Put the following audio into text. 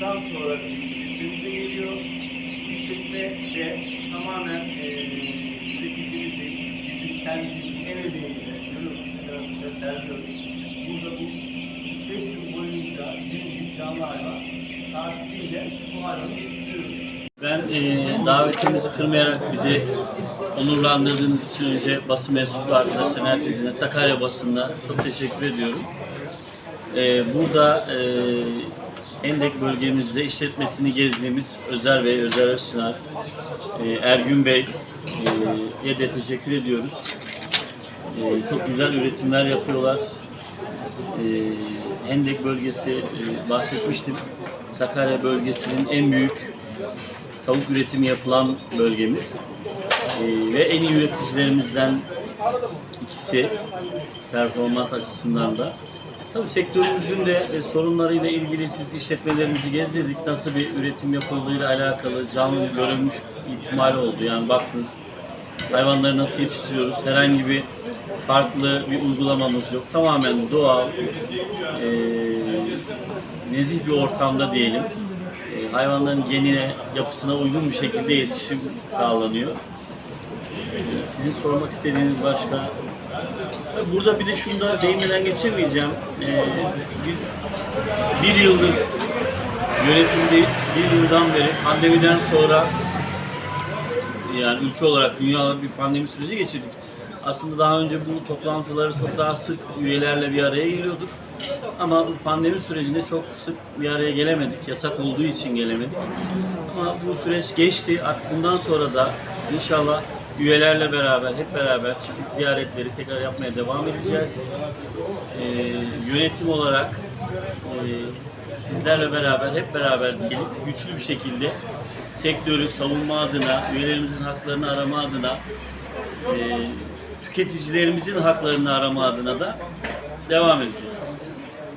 yapıldıktan sonra ülkemize geliyor. İşletme de tamamen eee üreticimizin, bizim kendimizin emeğiyle, görüyorsunuz, terliyoruz. Burada bu 5 gün boyunca bir canlı hayvan takipçiyle bu hayvanı istiyoruz. Ben e, davetimizi kırmayarak bizi onurlandırdığınız için önce basın mensuplu arkadaşlarına, herkesine, Sakarya basınına çok teşekkür ediyorum. E, burada e, Endek bölgemizde işletmesini gezdiğimiz Özer Bey, Özer Özçınar, e, Ergün Bey'e de teşekkür ediyoruz. E, çok güzel üretimler yapıyorlar. E, Hendek bölgesi bahsetmiştim. Sakarya bölgesinin en büyük tavuk üretimi yapılan bölgemiz. Ve en iyi üreticilerimizden ikisi performans açısından da. Tabii sektörümüzün de e, sorunlarıyla ilgili siz işletmelerimizi gezdirdik. Nasıl bir üretim yapıldığıyla alakalı canlı görülmüş ihtimali oldu. Yani baktınız hayvanları nasıl yetiştiriyoruz. Herhangi bir farklı bir uygulamamız yok. Tamamen doğal, e, nezih bir ortamda diyelim. E, hayvanların genine, yapısına uygun bir şekilde yetişim sağlanıyor. Sizin sormak istediğiniz başka? Burada bir de şunu da değinmeden geçemeyeceğim. E, biz bir yıldır yönetimdeyiz. Bir yıldan beri pandemiden sonra yani ülke olarak dünya olarak bir pandemi süreci geçirdik. Aslında daha önce bu toplantıları çok daha sık üyelerle bir araya geliyorduk. Ama bu pandemi sürecinde çok sık bir araya gelemedik. Yasak olduğu için gelemedik. Ama bu süreç geçti. Artık bundan sonra da inşallah üyelerle beraber, hep beraber çiftlik ziyaretleri tekrar yapmaya devam edeceğiz. Ee, yönetim olarak e, sizlerle beraber, hep beraber gelip güçlü bir şekilde sektörü savunma adına, üyelerimizin haklarını arama adına, e, tüketicilerimizin haklarını arama adına da devam edeceğiz.